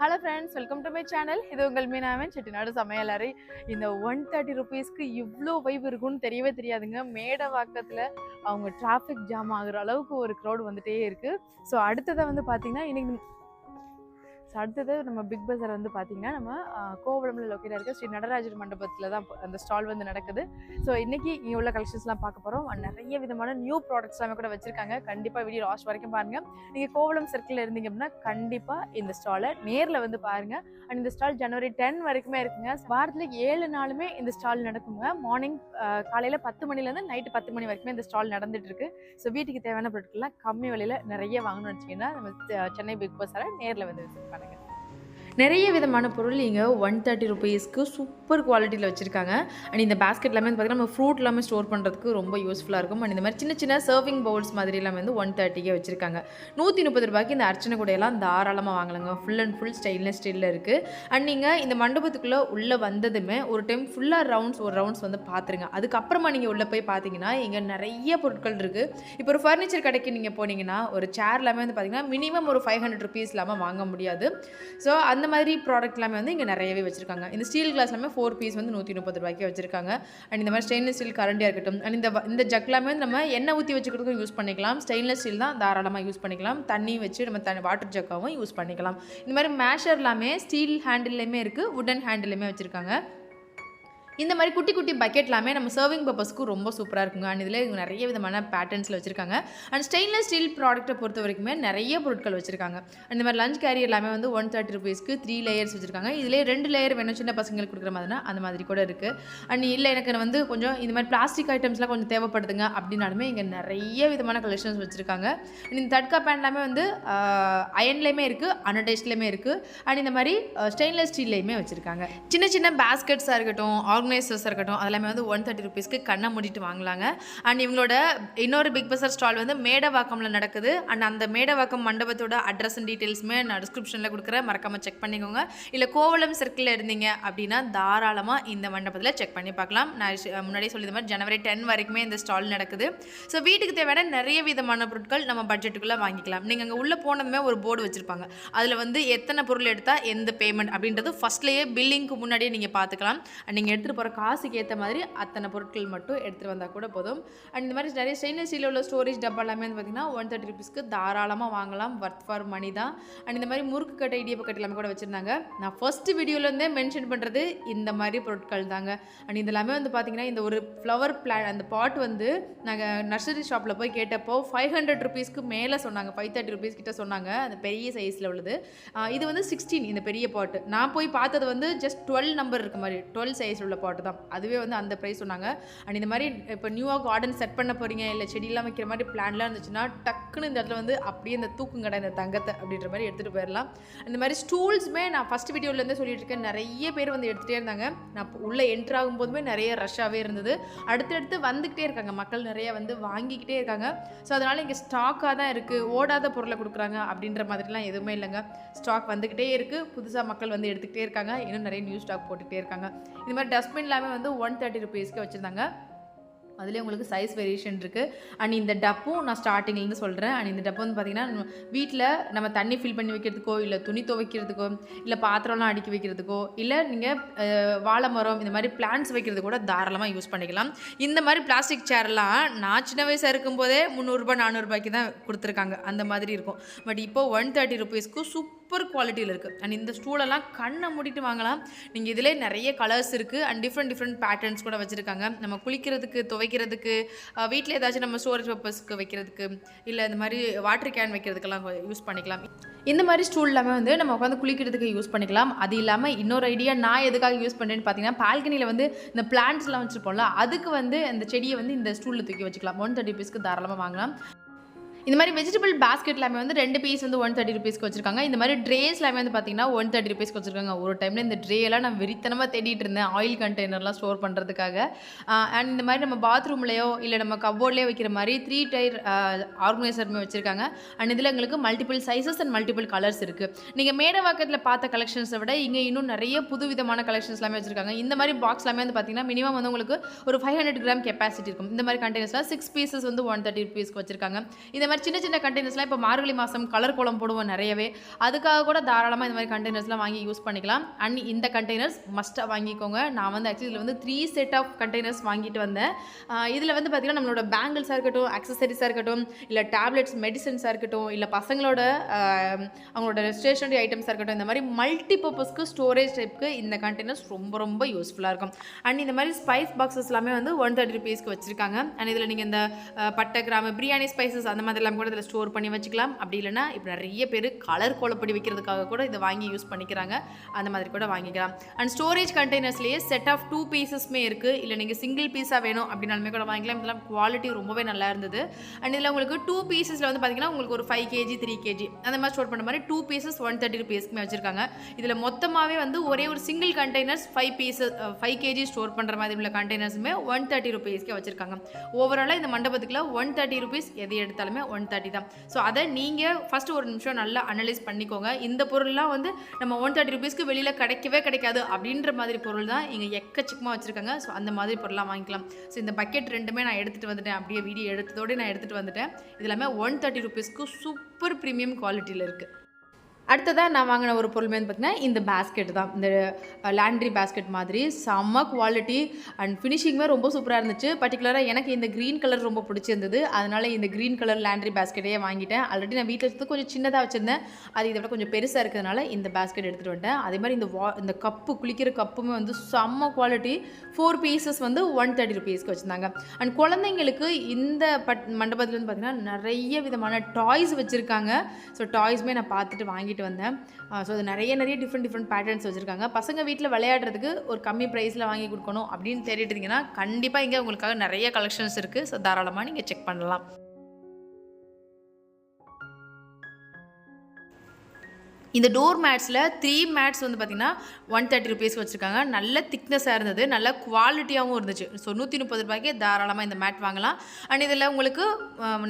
Hello friends welcome to my channel இது உங்கள் மீனாமன் செட்டிநாடு சமையலறை இந்த ஒன் தேர்ட்டி ருபீஸ்க்கு இவ்வளோ வைப் இருக்கும்னு தெரியவே தெரியாதுங்க. மேடை வாக்கத்தில் அவங்க டிராஃபிக் ஜாம் ஆகுற அளவுக்கு ஒரு க்ரௌட் வந்துகிட்டே இருக்குது ஸோ அடுத்ததை வந்து பார்த்திங்கன்னா இன்னைக்கு ஸோ அடுத்தது நம்ம பிக் பஜார் வந்து பார்த்தீங்கன்னா நம்ம கோவளமில் லொக்கேட்டாக லொக்கேட் இருக்க ஸ்ரீ நடராஜர் மண்டபத்தில் தான் அந்த ஸ்டால் வந்து நடக்குது. ஸோ இன்றைக்கி இங்கே உள்ள கலெக்ஷன்ஸ்லாம் பார்க்க போகிறோம் நிறைய விதமான நியூ ப்ராடக்ட்ஸ் எல்லாமே கூட வச்சுருக்காங்க. கண்டிப்பாக வீடியோ லாஸ்ட் வரைக்கும் பாருங்கள் நீங்கள் கோவளம் சர்க்கிளில் இருந்தீங்க அப்படின்னா கண்டிப்பாக இந்த ஸ்டாலை நேரில் வந்து பாருங்கள் அண்ட் இந்த ஸ்டால் ஜனவரி டென் வரைக்குமே இருக்குங்க. வாரத்தில் ஏழு நாளுமே இந்த ஸ்டால் நடக்குங்க. மார்னிங் காலையில் பத்து மணிலேருந்து நைட்டு பத்து மணி வரைக்குமே இந்த ஸ்டால் நடந்துட்டு இருக்கு ஸோ வீட்டுக்கு தேவையான பொருட்கள்லாம் கம்மி விலையில் நிறைய வாங்கணும்னு வச்சிங்கன்னா நம்ம சென்னை பிக் பஸாரை நேரில் வந்து விசிட் நிறைய விதமான பொருள் இங்கே ஒன் தேர்ட்டி ருபீஸ்க்கு சூப்பர் குவாலிட்டியில் வச்சுருக்காங்க. அண்ட் இந்த பேஸ்கெட் எல்லாமே வந்து பார்த்தீங்கன்னா நம்ம ஃப்ரூட் எல்லாமே ஸ்டோர் பண்ணுறதுக்கு ரொம்ப யூஸ்ஃபுல்லாக இருக்கும். அண்ட் இந்த மாதிரி சின்ன சின்ன சர்விங் பவுல்ஸ் மாதிரி எல்லாமே வந்து ஒன் தேர்ட்டிக்கே வச்சுருக்காங்க. நூற்றி முப்பது ரூபாய்க்கு இந்த அர்ச்சனை கூடையெல்லாம் தாராளமாக வாங்கலாங்க. ஃபுல் அண்ட் ஃபுல் ஸ்டெயின்லெஸ் ஸ்டீலில் இருக்குது அண்ட் நீங்கள் இந்த மண்டபத்துக்குள்ளே உள்ளே வந்ததுமே ஒரு டைம் ஃபுல்லாக ரவுண்ட்ஸ் ஒரு ரவுண்ட்ஸ் வந்து பார்த்துருங்க அதுக்கப்புறமா நீங்கள் உள்ளே போய் பார்த்தீங்கன்னா இங்கே நிறைய பொருட்கள் இருக்குது இப்போ ஒரு ஃபர்னிச்சர் கடைக்கு நீங்கள் போனீங்கன்னா ஒரு சேர் எல்லாமே வந்து பார்த்தீங்கன்னா மினிமம் ஒரு ஃபைவ் ஹண்ட்ரட் ருபீஸ் இல்லாமல் வாங்க முடியாது. ஸோ அந்த அந்த மாதிரி ப்ராடக்ட் எல்லாமே வந்து இங்கே நிறையவே வச்சிருக்காங்க. இந்த ஸ்டீல் கிளாஸ் எல்லாமே ஃபோர் பீஸ் வந்து நூற்றி முப்பது ரூபாய்க்கு வச்சிருக்காங்க. அண்ட் இந்த மாதிரி ஸ்டெயின்லெஸ் ஸ்டீல் கரண்டியாக இருக்கட்டும். அண்ட் இந்த இந்த ஜக் எல்லாமே வந்து நம்ம எண்ணெய் ஊற்றி வச்சுக்கிறதுக்கும் யூஸ் பண்ணிக்கலாம். ஸ்டெயின்லெஸ் ஸ்டீல் தான் தாராளமாக யூஸ் பண்ணிக்கலாம். தண்ணி வச்சு நம்ம தண்ணி வாட்டர் ஜக்காவும் யூஸ் பண்ணிக்கலாம். இந்த மாதிரி மேஷர் எல்லாமே ஸ்டீல் ஹேண்டில்லையுமே இருக்குது உடன் ஹேண்டில்லையுமே வச்சுருக்காங்க. இந்த மாதிரி குட்டி குட்டி பக்கெட் எல்லாமே நம்ம சர்விங் பர்பஸ்க்கு ரொம்ப சூப்பராக இருக்குங்க. அண்ட் இதில் நிறைய விதமான பேட்டர்ன்ஸில் வச்சுருக்காங்க. அண்ட் ஸ்டெயின்லெஸ் ஸ்டீல் ப்ராடக்ட்டை பொறுத்த வரைக்குமே நிறைய பொருட்கள் வச்சுருக்காங்க. இந்த மாதிரி லஞ்ச் கேரியர் எல்லாமே வந்து ஒன் தேர்ட்டி ருபீஸ்க்கு த்ரீ லேயர்ஸ் வச்சுருக்காங்க. இதிலே ரெண்டு லேயர் வேணும் சின்ன பசங்களுக்கு கொடுக்குற மாதிரினா அந்த மாதிரி கூட இருக்குது அண்ட் இல்லை எனக்கு வந்து கொஞ்சம் இந்த மாதிரி பிளாஸ்டிக் ஐட்டம்ஸ்லாம் கொஞ்சம் தேவைப்படுதுங்க அப்படின்னாலுமே இங்கே நிறைய விதமான கலெக்ஷன்ஸ் வச்சுருக்காங்க. இந்த தட்கா பேண்ட் எல்லாமே வந்து அயன்லேயுமே இருக்குது அனடைஸ்ட்லேயுமே இருக்குது அண்ட் இந்த மாதிரி ஸ்டெயின்லெஸ் ஸ்டீல்லையுமே வச்சுருக்காங்க. சின்ன சின்ன பேஸ்கெட்ஸாக இருக்கட்டும் ஆர்கனைசர்ஸ் இருக்கட்டும் அதெல்லாமே வந்து ஒன் தேர்ட்டி ருபீஸ்க்கு கண்ணை மூடிட்டு வாங்கலாங்க. அண்ட் இவங்களோட இன்னொரு பிக் பஸார் ஸ்டால் வந்து மேடவாக்கமில் நடக்குது. அண்ட் அந்த மேடவாக்கம் மண்டபத்தோட அட்ரஸ் அண்ட் டீட்டெயில்ஸுமே நான் டிஸ்கிரிப்ஷனில் கொடுக்குறேன். மறக்காமல் செக் பண்ணிக்கோங்க. இல்லை கோவளம் சர்க்கிளில் இருந்தீங்க அப்படின்னா தாராளமாக இந்த மண்டபத்தில் செக் பண்ணி பார்க்கலாம். நான் முன்னாடியே சொல்லியிருந்த மாதிரி ஜனவரி டென் வரைக்குமே இந்த ஸ்டால் நடக்குது. ஸோ வீட்டுக்கு தேவையான நிறைய விதமான பொருட்கள் நம்ம பட்ஜெட்டுக்குள்ளே வாங்கிக்கலாம். நீங்கள் அங்கே உள்ளே போனதுமே ஒரு போர்டு வச்சுருப்பாங்க. அதில் வந்து எத்தனை பொருள் எடுத்தால் எந்த பேமெண்ட் அப்படின்றது ஃபஸ்ட்லேயே பில்லிங்க்கு முன்னாடியே நீங்கள் பார்த்துக்கலாம். நீங்கள் எடுத்துகிட்டு போகிற காசுக்கு ஏற்ற மாதிரி அத்தனை பொருட்கள் மட்டும் எடுத்துகிட்டு வந்தால் கூட போதும். அண்ட் இந்த மாதிரி நிறைய ஸ்டெயின்லெஸ் ஸ்டீலில் உள்ள ஸ்டோரேஜ் டப்பா எல்லாமே வந்து பார்த்திங்கன்னா ஒன் தேர்ட்டி ருபீஸ்க்கு தாராளமாக வாங்கலாம். ஒர்த் ஃபார் மணி தான். அண்ட் இந்த மாதிரி முறுக்கு கட்டை இடியப்ப கட்டை எல்லாமே கூட வச்சுருந்தாங்க. நான் ஃபஸ்ட்டு வீடியோலேருந்தே மென்ஷன் பண்ணுறது இந்த மாதிரி பொருட்கள் தாங்க. அண்ட் இதெல்லாமே வந்து பார்த்திங்கன்னா இந்த ஒரு ஃப்ளவர் பிளான் அந்த பாட் வந்து நாங்கள் நர்சரி ஷாப்பில் போய் கேட்டப்போ ஃபைவ் ஹண்ட்ரட் ருபீஸ்க்கு மேலே சொன்னாங்க. ஃபைவ் தேர்ட்டி ருபீஸ் கிட்ட சொன்னாங்க. அந்த பெரிய சைஸில் உள்ளது. இது வந்து சிக்ஸ்டீன் இந்த பெரிய பாட்டு நான் போய் பார்த்தது வந்து ஜஸ்ட் டுவெல் நம்பர் இருக்க மாதிரி. டுவெல் சைஸ் உள்ள பாட்டு தான். அதுவே வந்து அந்த ப்ரைஸ் சொன்னாங்க. அண்ட் இந்த மாதிரி இப்போ நியூவாக கார்டன் செட் பண்ண போகிறீங்க இல்லை செடியெல்லாம் வைக்கிற மாதிரி பிளான்லாம் இருந்துச்சுன்னா டக்குன்னு இந்த இடத்துல வந்து அப்படியே இந்த தூக்குங்கடை இந்த தங்கத்தை அப்படின்ற மாதிரி எடுத்துகிட்டு போயிடலாம் இந்த மாதிரி ஸ்டூல்ஸுமே நான் ஃபஸ்ட் வீடியோலேருந்தே சொல்லிட்டு இருக்கேன். நிறைய பேர் வந்து எடுத்துகிட்டே இருந்தாங்க. நான் இப்போ உள்ளே என்ட்ரு ஆகும்போதுமே நிறைய ரஷ்ஷாகவே இருந்தது. அடுத்தடுத்து வந்துக்கிட்டே இருக்காங்க. மக்கள் நிறைய வந்து வாங்கிக்கிட்டே இருக்காங்க. ஸோ அதனால் இங்கே ஸ்டாக்காக தான் இருக்குது ஓடாத பொருளை கொடுக்குறாங்க அப்படின்ற மாதிரிலாம் எதுவுமே இல்லைங்க. ஸ்டாக் வந்துக்கிட்டே இருக்குது புதுசாக மக்கள் வந்து எடுத்துக்கிட்டே இருக்காங்க. இன்னும் நிறைய நியூ ஸ்டாக் போட்டுக்கிட்டே இருக்காங்க. இந்த மாதிரி டஸ்ட் டஸ்ட்பின் எல்லாமே வந்து ஒன் தேர்ட்டி ருபீஸ்க்கு வச்சுருந்தாங்க. அதுலேயே உங்களுக்கு சைஸ் வேரியேஷன் இருக்குது அண்ட் இந்த டப்பும் நான் ஸ்டார்டிங்லேருந்து சொல்கிறேன் அண்ட் இந்த டப்பு வந்து பார்த்திங்கன்னா வீட்டில் நம்ம தண்ணி ஃபில் பண்ணி வைக்கிறதுக்கோ இல்லை துணி துவைக்கிறதுக்கோ இல்லை பாத்திரம்லாம் அடுக்கி வைக்கிறதுக்கோ இல்லை நீங்கள் வாழை மரம் இந்த மாதிரி பிளான்ஸ் வைக்கிறது கூட தாராளமாக யூஸ் பண்ணிக்கலாம். இந்த மாதிரி பிளாஸ்டிக் சேர்லாம் நான் சின்ன வயசாக இருக்கும்போதே முந்நூறுரூபா நானூறுபாய்க்கு தான் கொடுத்துருக்காங்க. அந்த மாதிரி இருக்கும். பட் இப்போ ஒன் தேர்ட்டி ருபீஸ்க்கு சூப்பர் குவாலிட்டியில் இருக்குது அண்ட் இந்த ஸ்டூலெல்லாம் கண்ணை மூடிட்டு வாங்கலாம். நீங்கள் இதிலே நிறைய கலர்ஸ் இருக்குது அண்ட் டிஃப்ரெண்ட் டிஃப்ரெண்ட் பேட்டர்ன்ஸ் கூட வச்சுருக்காங்க. நம்ம குளிக்கிறதுக்கு வைக்கிறதுக்கு வீட்டில் ஏதாச்சும் நம்ம ஸ்டோரேஜ் பர்பஸ்க்கு வைக்கிறதுக்கு இல்லை இந்த மாதிரி வாட்டர் கேன் வைக்கிறதுக்கெல்லாம் யூஸ் பண்ணிக்கலாம். இந்த மாதிரி ஸ்டூல் எல்லாமே வந்து நம்ம உட்காந்து குளிக்கிறதுக்கு யூஸ் பண்ணிக்கலாம். அது இல்லாமல் இன்னொரு ஐடியா நான் எதுக்காக யூஸ் பண்ணுறேன்னு பார்த்தீங்கன்னா பால்கனியில் வந்து இந்த பிளான்ட்ஸ்லாம் வச்சுருப்போம்ல அதுக்கு வந்து அந்த செடியை வந்து இந்த ஸ்டூலில் தூக்கி வச்சுக்கலாம். ஒன் தேர்ட்டி ருபீஸ்க்கு தாராளமாக வாங்கலாம். இந்த மாதிரி வெஜிடபிள் பேஸ்கெட் எல்லாமே வந்து ரெண்டு பீஸ் வந்து ஒன் தேர்ட்டி ருபீஸ்க்கு வச்சிருக்காங்க. இந்த மாதிரி ட்ரேஸ் எல்லாமே வந்து பார்த்தீங்கன்னா ஒன் தேர்ட்டி ருபீஸ்க்கு வச்சிருக்காங்க. ஒரு டைமில் இந்த ட்ரே எல்லாம் நான் வெறித்தனமாக தேடிட்டு இருந்தேன். ஆயில் கண்டெய்னர்லாம் ஸ்டோர் பண்ணுறதுக்காக அண்ட் இந்த மாதிரி நம்ம பாத்ரூம்லேயோ இல்லை நம்ம கபோர்ட்லேயோ வைக்கிற மாதிரி த்ரீ டயர் ஆர்கனைசருமே வச்சுருக்காங்க. அண்ட் இதில் எங்களுக்கு multiple sizes and multiple colours இருக்குது நீங்கள் மேடவாக்கத்தில் பார்த்த கலெக்ஷன்ஸை விட இங்கே இன்னும் நிறைய புது விதமான கலெக்ஷன்ஸ் எல்லாமே வச்சிருக்காங்க. இந்த மாதிரி பாக்ஸ் எல்லாமே வந்து பார்த்தீங்கன்னா மினிமம் வந்து உங்களுக்கு ஒரு ஃபைவ் ஹண்ட்ரட் கிராம் கெப்பாசிட்டி இருக்கும். இந்த மாதிரி கண்டெய்னர்ஸ்லாம் சிக்ஸ் பீசஸ் வந்து ஒன் தேர்ட்டி ருபீஸ்க்கு வச்சிருக்காங்க. இந்த மாதிரி சின்ன சின்ன கண்டெய்னர்ஸ்லாம் இப்போ மார்கழி மாதம் கலர் கோலம் போடுவோம் நிறையவே. அதுக்காக கூட தாராளமாக இந்த மாதிரி கண்டெய்னர்ஸ்லாம் வாங்கி யூஸ் பண்ணிக்கலாம். அண்ட் இந்த கண்டெய்னர்ஸ் மஸ்ட்டாக வாங்கிக்கோங்க. நான் வந்து ஆக்சுவலி இதில் வந்து த்ரீ செட் ஆஃப் கண்டெய்னர்ஸ் வாங்கிட்டு வந்தேன். இதில் வந்து பார்த்திங்கன்னா நம்மளோட பேங்கிள்ஸாக இருக்கட்டும் அக்சசரிஸாக இருக்கட்டும் இல்லை டேப்லெட்ஸ் மெடிசன்ஸாக இருக்கட்டும் இல்லை பசங்களோட அவங்களோட ஸ்டேஷனரி ஐட்டம்ஸாக இருக்கட்டும் இந்த மாதிரி மல்டி பர்பஸ்க்கு ஸ்டோரேஜ் டைப்புக்கு இந்த கண்டெய்னர்ஸ் ரொம்ப ரொம்ப யூஸ்ஃபுல்லாக இருக்கும். அண்ட் இந்த மாதிரி ஸ்பைஸ் பாக்ஸஸ் எல்லாமே வந்து ஒன் தேர்ட்டி ருபீஸ்க்கு வச்சுருக்காங்க. அண்ட் இதில் நீங்கள் இந்த பட்டை கிராம பிரியாணி ஸ்பைசஸ் அந்த மாதிரி மாதிரிலாம் கூட இதில் ஸ்டோர் பண்ணி வச்சுக்கலாம். அப்படி இல்லைனா இப்போ நிறைய பேர் கலர் கோலப்படி வைக்கிறதுக்காக கூட இதை வாங்கி யூஸ் பண்ணிக்கிறாங்க. அந்த மாதிரி கூட வாங்கிக்கலாம். அண்ட் ஸ்டோரேஜ் கண்டெய்னர்ஸ்லேயே செட் ஆஃப் டூ பீசஸ்மே இருக்குது இல்லை நீங்கள் சிங்கிள் பீஸாக வேணும் அப்படின்னாலுமே கூட வாங்கிக்கலாம். இதெல்லாம் குவாலிட்டி ரொம்பவே நல்லா இருந்தது. அண்ட் இதில் உங்களுக்கு டூ பீசஸில் வந்து பார்த்தீங்கன்னா உங்களுக்கு ஒரு ஃபைவ் கேஜி த்ரீ கேஜி அந்த மாதிரி ஸ்டோர் பண்ண மாதிரி டூ பீசஸ் ஒன் தேர்ட்டி ருபீஸ்க்குமே வச்சுருக்காங்க. இதில் மொத்தமாகவே வந்து ஒரே ஒரு single containers five pieces five KG store பண்ணுற மாதிரி உள்ள கண்டெய்னர்ஸுமே ஒன் தேர்ட்டி ருபீஸ்க்கே வச்சுருக்காங்க. ஓவராலாக இந்த மண்டபத்துக்குள்ள ஒன் தேர்ட்டி ருபீஸ் எது எடுத்தாலுமே ஒன் தேர்ட்டி தான். ஸோ அதை நீங்கள் ஃபஸ்ட்டு ஒரு நிமிஷம் நல்லா அனலைஸ் பண்ணிக்கோங்க. இந்த பொருள்லாம் வந்து நம்ம ஒன் தேர்ட்டி ருபீஸ்க்கு வெளியில் கிடைக்கவே கிடைக்காது அப்படின்ற மாதிரி பொருள் தான் இங்கே எக்கச்சக்கமாக வச்சுருக்காங்க. ஸோ அந்த மாதிரி பொருளாக வாங்கிக்கலாம். ஸோ இந்த பக்கெட் ரெண்டுமே நான் எடுத்துகிட்டு வந்துட்டேன். அப்படியே வீடியோ எடுத்ததோடு நான் எடுத்துகிட்டு வந்துட்டேன். இது எல்லாமே ஒன் தேர்ட்டி ருபீஸ்க்கு சூப்பர் ப்ரீமியம் குவாலிட்டியில் இருக்குது அடுத்ததாக நான் வாங்கின ஒரு பொருள் வந்து பார்த்தீங்கன்னா இந்த பேஸ்கெட் தான். இந்த லேண்ட்ரி பேஸ்கெட் மாதிரி. செம்ம குவாலிட்டி அண்ட் ஃபினிஷிங்குமே ரொம்ப சூப்பராக இருந்துச்சு. பர்டிகுலராக எனக்கு இந்த க்ரீன் கலர் ரொம்ப பிடிச்சிருந்தது. அதனால் இந்த க்ரீன் கலர் லேண்ட்ரி பேஸ்கெட்டையே வாங்கிட்டேன். ஆல்ரெடி நான் வீட்டில் இருந்து கொஞ்சம் சின்னதாக வச்சுருந்தேன். அது இதை விட கொஞ்சம் பெருசாக இருக்கிறதுனால இந்த பேஸ்கெட் எடுத்துகிட்டு வந்துட்டேன். அதே மாதிரி இந்த வா இந்த கப்பு குளிக்கிற கப்புமே வந்து செம்ம குவாலிட்டி ஃபோர் பீசஸ் வந்து ஒன் தேர்ட்டி ருபீஸ்க்கு வச்சுருந்தாங்க. அண்ட் குழந்தைங்களுக்கு இந்த பட் மண்டபத்தில் வந்து பார்த்திங்கன்னா நிறைய விதமான டாய்ஸ் வச்சுருக்காங்க. ஸோ டாய்ஸுமே நான் பார்த்துட்டு வாங்கிட்டு வந்தேன். ஸோ அது நிறைய நிறைய டிஃப்ரெண்ட் டிஃப்ரெண்ட் பேட்டர்ன்ஸ் வச்சுருக்காங்க. பசங்க வீட்டில் விளையாடுறதுக்கு ஒரு கம்மி ப்ரைஸில் வாங்கி கொடுக்கணும் அப்படின்னு தேடிட்டு இருந்தீங்கன்னா கண்டிப்பாக இங்கே உங்களுக்காக நிறைய கலெக்ஷன்ஸ் இருக்குது ஸோ தாராளமாக நீங்கள் செக் பண்ணலாம். இந்த டோர் மேட்ஸில் த்ரீ மேட்ஸ் வந்து பார்த்திங்கன்னா ஒன் தேர்ட்டி ருபீஸ் வச்சுருக்காங்க. நல்ல திக்னஸாக இருந்தது. நல்ல குவாலிட்டியாகவும் இருந்துச்சு. ஸோ நூற்றி முப்பது ரூபாய்க்கே தாராளமாக இந்த மேட் வாங்கலாம். அண்ட் இதில் உங்களுக்கு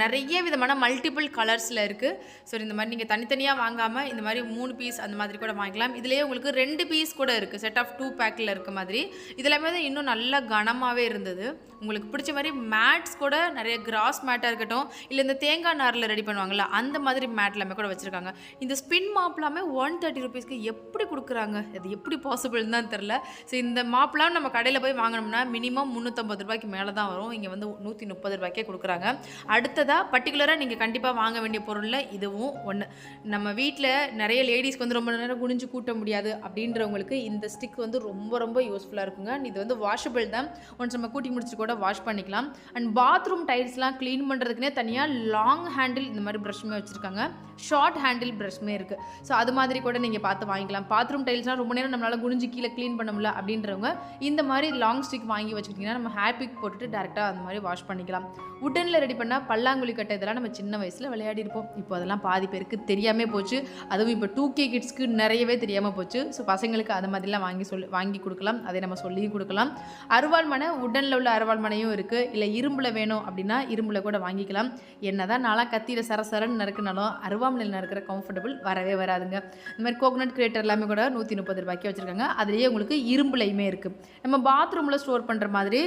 நிறைய விதமான மல்டிபிள் கலர்ஸில் இருக்குது ஸோ இந்த மாதிரி நீங்கள் தனித்தனியாக வாங்காமல் இந்த மாதிரி மூணு பீஸ் அந்த மாதிரி கூட வாங்கிக்கலாம். இதுலேயே உங்களுக்கு ரெண்டு பீஸ் கூட இருக்குது செட் ஆஃப் டூ பேக்கில் இருக்க மாதிரி. இதெல்லாமே வந்து இன்னும் நல்லா கனமாகவே இருந்தது. உங்களுக்கு பிடிச்ச மாதிரி மேட்ஸ் கூட நிறைய கிராஸ் மேட்டாக இருக்கட்டும் இல்லை இந்த தேங்காய் நாரில் ரெடி பண்ணுவாங்கள்ல அந்த மாதிரி மேட் எல்லாமே கூட வச்சுருக்காங்க. இந்த ஸ்பின் எல்லாமே ஒன் தேர்ட்டி ருபீஸ்க்கு எப்படி கொடுக்குறாங்க? அது எப்படி பாசிபிள்னு தான் தெரில ஸோ இந்த மாப்லாம் நம்ம கடையில் போய் வாங்கினோம்னா மினிமம் முந்நூற்றம்பது ரூபாய்க்கு மேலே தான் வரும். இங்கே வந்து நூற்றி முப்பது ரூபாய்க்கே கொடுக்குறாங்க. அடுத்ததாக பர்டிகுலராக நீங்கள் கண்டிப்பாக வாங்க வேண்டிய பொருளில் இதுவும் ஒன்று நம்ம வீட்டில் நிறைய லேடிஸ்க்கு வந்து ரொம்ப நேரம் குனிஞ்சு கூட்ட முடியாது அப்படின்றவங்களுக்கு இந்த ஸ்டிக் வந்து ரொம்ப ரொம்ப யூஸ்ஃபுல்லாக இருக்குங்க. இது வந்து வாஷபிள் தான். ஒன்ஸ் நம்ம கூட்டி முடிச்சு கூட வாஷ் பண்ணிக்கலாம். அண்ட் பாத்ரூம் டைல்ஸ்லாம் க்ளீன் பண்ணுறதுக்குனே தனியாக லாங் ஹேண்டில் இந்த மாதிரி ப்ரஷ்மே வச்சுருக்காங்க. ஷார்ட் ஹேண்டில் ப்ரஷ்மே இருக்குது ஸோ அது மாதிரி கூட நீங்கள் பார்த்து வாங்கிக்கலாம். பாத்ரூம் டைல்ஸ்னால் ரொம்ப நேரம் நம்மளால் குனிஞ்சு கீழே க்ளீன் பண்ண முடியல அப்படின்றவங்க இந்த மாதிரி லாங் ஸ்டிக் வாங்கி வச்சுக்கிட்டிங்கன்னா நம்ம ஹேர்பிக் போட்டுட்டு டேரெக்டாக அந்த மாதிரி வாஷ் பண்ணிக்கலாம். உட்டனில் ரெடி பண்ணால் பல்லாங்குழி கட்டை இதெல்லாம் நம்ம சின்ன வயசில் விளையாடி இருப்போம். இப்போ அதெல்லாம் பாதி பேருக்கு தெரியாமல் போச்சு. அதுவும் இப்போ டூ கே கிட்ஸ்க்கு நிறையவே தெரியாமல் போச்சு. ஸோ பசங்களுக்கு அது மாதிரிலாம் வாங்கி சொல்லி வாங்கி கொடுக்கலாம். அதை நம்ம சொல்லியும் கொடுக்கலாம். அருவாள் மனை உடனில் உள்ள அருவாள் மனையும் இருக்குது இல்லை இரும்பில் வேணும் அப்படின்னா இரும்பில் கூட வாங்கிக்கலாம். என்ன தான் நாளாக கத்தியில் சரசரன்னு நறுக்குனாலும் அருவாமனையில் நறுக்கிற கம்ஃபர்டபுள் வரவே வராதுங்க. இந்த மாதிரி கோகனட் கிரேட்டர் எல்லாமே கூட நூற்றி முப்பது ரூபாய்க்கு வச்சுருக்காங்க. அதுலேயே உங்களுக்கு இரும்புலையுமே இருக்குது நம்ம பாத்ரூமில் ஸ்டோர் பண்ணுற மாதிரி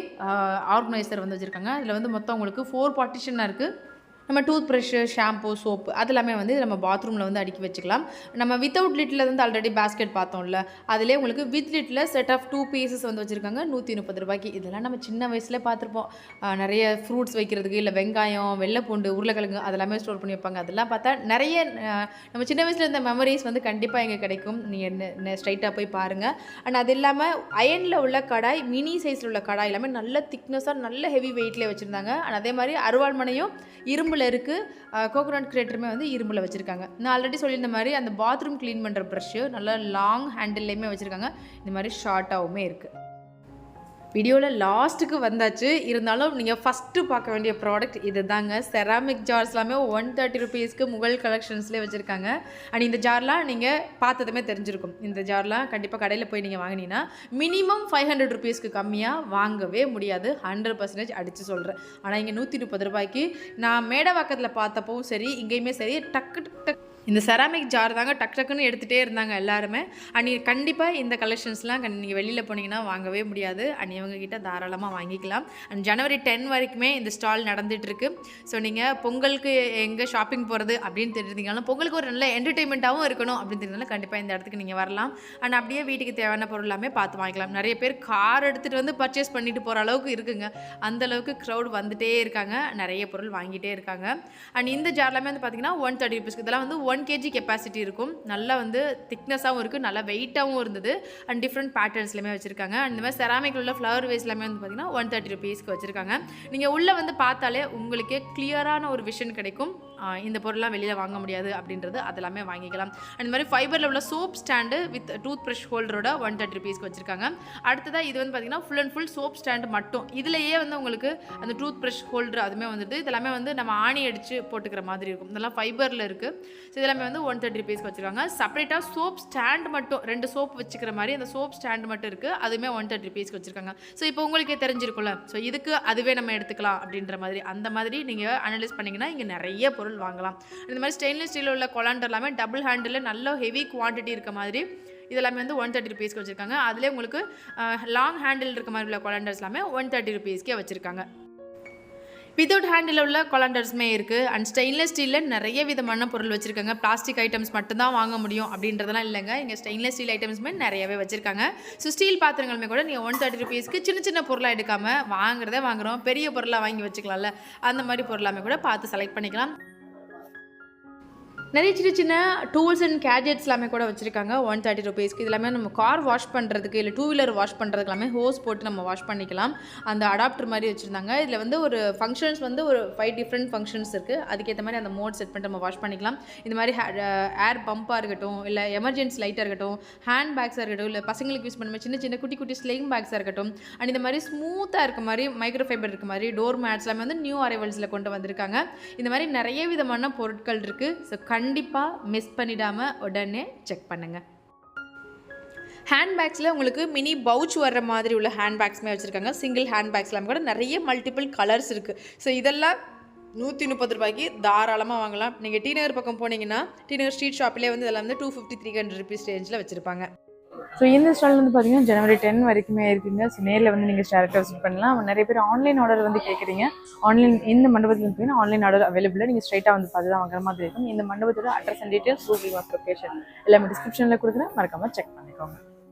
ஆர்கனைசர் வந்து வச்சுருக்காங்க. இதில் வந்து மொத்தம் உங்களுக்கு ஃபோர் பார்ட்டிஷனாக இருக்குது நம்ம டூத் ப்ரஷ்ஷு ஷாம்பு சோப்பு அதெல்லாமே வந்து நம்ம பாத்ரூமில் வந்து அடுக்கி வச்சுக்கலாம். நம்ம வித்தவுட் லிட்டில் வந்து ஆல்ரெடி பேஸ்கெட் பார்த்தோம்ல அதிலே உங்களுக்கு with little set of two pieces வந்து வச்சுருக்காங்க நூற்றி முப்பது ரூபாய்க்கு. இதெல்லாம் நம்ம சின்ன வயசில் பார்த்துருப்போம். நிறைய ஃப்ரூட்ஸ் வைக்கிறதுக்கு இல்லை வெங்காயம் வெள்ளைப்பூண்டு உருளைக்கிழங்கு அதெல்லாமே ஸ்டோர் பண்ணி வைப்பாங்க. அதெல்லாம் பார்த்தா நிறைய நம்ம சின்ன வயசில் இருந்த மெமரிஸ் வந்து கண்டிப்பாக இங்கே கிடைக்கும். நீங்கள் ஸ்ட்ரைட்டாக போய் பாருங்கள் அண்ட் அது இல்லாமல் அயனில் உள்ள கடாய் மினி சைஸில் உள்ள கடாய் எல்லாமே நல்ல திக்னஸாக நல்ல ஹெவி வெயிட்லேயே வச்சுருந்தாங்க. அண்ட் அதே மாதிரி அருவாள்மனையும் இரும்பு இரும்பில் இருக்குது கோகோனட் கிரேட்டருமே வந்து இரும்பில் வச்சுருக்காங்க. நான் ஆல்ரெடி சொல்லியிருந்த மாதிரி அந்த பாத்ரூம் க்ளீன் பண்ணுற ப்ரஷ்ஷு நல்லா லாங் ஹேண்டில்லையுமே வச்சுருக்காங்க. இந்த மாதிரி ஷார்ட்டாகவுமே இருக்குது வீடியோவில் லாஸ்ட்டுக்கு வந்தாச்சு. இருந்தாலும் நீங்கள் ஃபஸ்ட்டு பார்க்க வேண்டிய ப்ராடக்ட் இது தாங்க செராமிக் ஜார்ஸ் எல்லாமே ஒன் தேர்ட்டி ருபீஸ்க்கு முகல் கலெக்ஷன்ஸ்லேயே வச்சுருக்காங்க. அண்ட் இந்த ஜார்லாம் நீங்கள் பார்த்ததுமே தெரிஞ்சிருக்கும். இந்த ஜார்லாம் கண்டிப்பாக கடையில் போய் நீங்கள் வாங்கினீங்கன்னா மினிமம் ஃபைவ் ஹண்ட்ரட் ருபீஸ்க்கு கம்மியாக வாங்கவே முடியாது. ஹண்ட்ரட் பர்சன்டேஜ் அடித்து சொல்கிறேன் ஆனால் இங்கே நூற்றி முப்பது ரூபாய்க்கு நான் மேடவாக்கத்தில் பார்த்தப்பவும் சரி இங்கேயுமே சரி டக்கு டக் இந்த செராமிக் ஜார் தாங்க டக் டக்குன்னு எடுத்துகிட்டே இருந்தாங்க எல்லாருமே. அண்ட் கண்டிப்பாக இந்த கலெக்ஷன்ஸ்லாம் கண் நீங்கள் வெளியில் போனீங்கன்னா வாங்கவே முடியாது. அண்ட் இவங்ககிட்ட தாராளமாக வாங்கிக்கலாம். அண்ட் ஜனவரி டென் வரைக்குமே இந்த ஸ்டால் நடந்துகிட்ருக்கு ஸோ நீங்கள் பொங்கலுக்கு எங்கே ஷாப்பிங் போகிறது அப்படின்னு தெரிஞ்சிருந்தீங்கன்னா பொங்கலுக்கு ஒரு நல்ல என்டர்டெயின்மெண்ட்டாகவும் இருக்கணும் அப்படின்னு தெரிஞ்சாலும் கண்டிப்பாக இந்த இடத்துக்கு நீங்கள் வரலாம். அண்ட் அப்படியே வீட்டுக்கு தேவையான பொருள் எல்லாமே பார்த்து வாங்கிக்கலாம். நிறைய பேர் கார் எடுத்துகிட்டு வந்து பர்ச்சேஸ் பண்ணிட்டு போகிற அளவுக்கு இருக்குங்க. அந்த அளவுக்கு க்ரௌட் வந்துகிட்டே இருக்காங்க. நிறைய பொருள் வாங்கிட்டே இருக்காங்க. அண்ட் இந்த ஜார்லாமே வந்து பார்த்தீங்கன்னா ஒன் தேர்ட்டி ருபீஸ்க்கு இதெல்லாம் வந்து ஒன் ஒன் கேஜி கெப்பாசிட்டி இருக்கும். நல்லா வந்து திக்னஸாகவும் இருக்குது நல்லா வெயிட்டாகவும் இருந்தது. அண்ட் டிஃப்ரெண்ட் பேட்டர்ன்ஸ்லையுமே வச்சுருக்காங்க. அண்ட் இந்த மாதிரி செராமிக் உள்ள ஃப்ளவர் வேஸ் எல்லாமே வந்து பார்த்தீங்கன்னா ஒன் தேர்ட்டி ருபீஸ்க்கு வச்சுருக்காங்க. நீங்கள் உள்ளே வந்து பார்த்தாலே உங்களுக்கே கிளியரான ஒரு விஷன் கிடைக்கும். இந்த பொருள்லாம் வெளியில் வாங்க முடியாது அப்படின்றது அதெல்லாமே வாங்கிக்கலாம். அந்த மாதிரி ஃபைபரில் உள்ள soap stand with tooth brush ஹோல்டரோட one thirty ருபீஸ்க்கு வச்சுருக்காங்க. அடுத்ததாக இது வந்து பார்த்தீங்கன்னா full and full soap stand மட்டும். இதுலேயே வந்து உங்களுக்கு அந்த டூத் ப்ரஷ் ஹோல்டர் அதுவுமே வந்துட்டு இதெல்லாமே வந்து நம்ம ஆணி அடித்து போட்டுக்கிற மாதிரி இருக்கும். இதெல்லாம் ஃபைபரில் இருக்குது ஸோ இதெல்லாமே வந்து ஒன் தேர்ட்டி ருபீஸ்க்கு வச்சுருக்காங்க. செப்பரேட்டாக சோப் ஸ்டாண்ட் மட்டும் ரெண்டு சோப் வச்சுக்கிற மாதிரி அந்த சோப் ஸ்டாண்ட் மட்டும் இருக்குது அதுவுமே ஒன் தேர்ட்டி ருபீஸ்க்கு வச்சுருக்காங்க. ஸோ இப்போ உங்களுக்கே தெரிஞ்சிருக்கும்ல. ஸோ இதுக்கு அதுவே நம்ம எடுத்துக்கலாம் அப்படின்ற மாதிரி. அந்த மாதிரி நீங்கள் அனலைஸ் பண்ணிங்கன்னா இங்கே நிறைய பொருள் வாங்கலாம். இந்த மாதிரி ஸ்டெயின்லெஸ் ஸ்டீல் உள்ள கொலாண்டர் எல்லாமே டபுள் ஹேண்டில் நல்ல ஹெவி குவான்டிட்டி இருக்க மாதிரி. இதெல்லாமே வந்து ஒன் தேர்ட்டி ருபீஸ்க்கு வச்சுருக்காங்க. அதிலே உங்களுக்கு லாங் ஹேண்டில் இருக்க மாதிரி உள்ள கொலாண்டர்ஸ் எல்லாமே ஒன் தேர்ட்டி ருபீஸ்க்கே வச்சுருக்காங்க. வித்தவுட் ஹேண்டில் உள்ள கொலாண்டர்ஸுமே இருக்குது அண்ட் ஸ்டெயின்லெஸ் ஸ்டீலில் நிறைய விதமான பொருள் வச்சுருக்காங்க. பிளாஸ்டிக் ஐட்டம்ஸ் மட்டும்தான் வாங்க முடியும் அப்படின்றதெல்லாம் இல்லைங்க. இங்கே ஸ்டெயின்லெஸ் ஸ்டீல் ஐட்டம்ஸுமே நிறையவே வச்சுருக்காங்க. ஸோ ஸ்டீல் பாத்திரங்களுமே கூட நீங்கள் ஒன் தேர்ட்டி ருபீஸ்க்கு சின்ன சின்ன பொருளாக எடுக்காமல் வாங்குறதே வாங்குறோம். பெரிய பொருளாக வாங்கி வச்சுக்கலாம்ல. அந்த மாதிரி பொருளாமே கூட பார்த்து செலக்ட் பண்ணிக்கலாம். நிறைய சின்ன சின்ன டூல்ஸ் அண்ட் கேஜெட்ஸ் எல்லாமே கூட வச்சுருக்காங்க. ஒன் தேர்ட்டி ருபீஸ்க்கு இதெல்லாமே நம்ம கார் வாஷ் பண்ணுறதுக்கு இல்லை டூ வீலர் வாஷ் பண்ணுறதுக்கு எல்லாமே ஹோஸ் போட்டு நம்ம வாஷ் பண்ணிக்கலாம். அந்த அடாப்டர் மாதிரி வச்சுருந்தாங்க. இதில் வந்து ஒரு ஃபங்க்ஷன்ஸ் வந்து ஒரு ஃபைவ் டிஃப்ரெண்ட் ஃபங்க்ஷன்ஸ் இருக்குது அதுக்கேற்ற மாதிரி அந்த மோட் செட் பண்ணிட்டு நம்ம வாஷ் பண்ணிக்கலாம். இந்த மாதிரி ஏர் பம்பாக uh, இருக்கட்டும் இல்லை எமர்ஜென்சி லைட்டாக இருக்கட்டும் ஹேண்ட் பேக்ஸாக இருக்கட்டும் இல்லை பசங்களுக்கு யூஸ் பண்ணுற சின்ன சின்ன குட்டி குட்டி ஸ்லிங் பேக்ஸாக இருக்கட்டும் அண்ட் இந்த மாதிரி ஸ்மூத்தாக இருக்க மாதிரி மைக்ரோ ஃபைபர் இருக்க மாதிரி டோர் மேட்ஸ் எல்லாமே வந்து நியூ அரைவல்ஸில் கொண்டு வந்திருக்காங்க. இந்த மாதிரி நிறைய விதமான பொருட்கள் இருக்குது ஸோ கண்டிப்பாக மிஸ் பண்ணிடாமல் உடனே செக் பண்ணுங்கள் ஹேண்ட்பேக்ஸில் உங்களுக்கு மினி பவுச் வர்ற மாதிரி உள்ள ஹேண்ட்பேக்ஸ்மே வச்சுருக்காங்க. சிங்கிள் ஹேண்ட்பேக்ஸ்லாம் கூட நிறைய மல்டிபிள் கலர்ஸ் இருக்குது ஸோ இதெல்லாம் நூற்றி முப்பது ரூபாய்க்கு தாராளமாக வாங்கலாம். நீங்கள் டி நகர் பக்கம் போனீங்கன்னா டி நகர் ஸ்ட்ரீட் ஷாப்லேயே வந்து இதெல்லாம் வந்து two fifty three hundred rupees ரேஞ்சில் வச்சுருப்பாங்க. ஸோ இந்த ஸ்டால் வந்து பார்த்தீங்கன்னா ஜனவரி டென் வரைக்குமே இருக்குங்க. ஸோ நேரில் வந்து நீங்கள் டேரக்டாக விசிட் பண்ணலாம். நிறைய பேர் ஆன்லைன் ஆர்டர் வந்து கேட்குறீங்க ஆன்லைன் இந்த மண்டபத்தில் பார்த்தீங்கன்னா ஆன்லைன் ஆர்டர் அவைலபிளாக நீங்கள் ஸ்ட்ரைட்டாக வந்து பார்த்து தான் வாங்குற மாதிரி இருக்கும். இந்த மண்டபத்தோட address and details Google map location எல்லாமே டிஸ்கிரிப்ஷனில் கொடுக்குறேன். மறக்காமல் செக் பண்ணிக்கோங்க.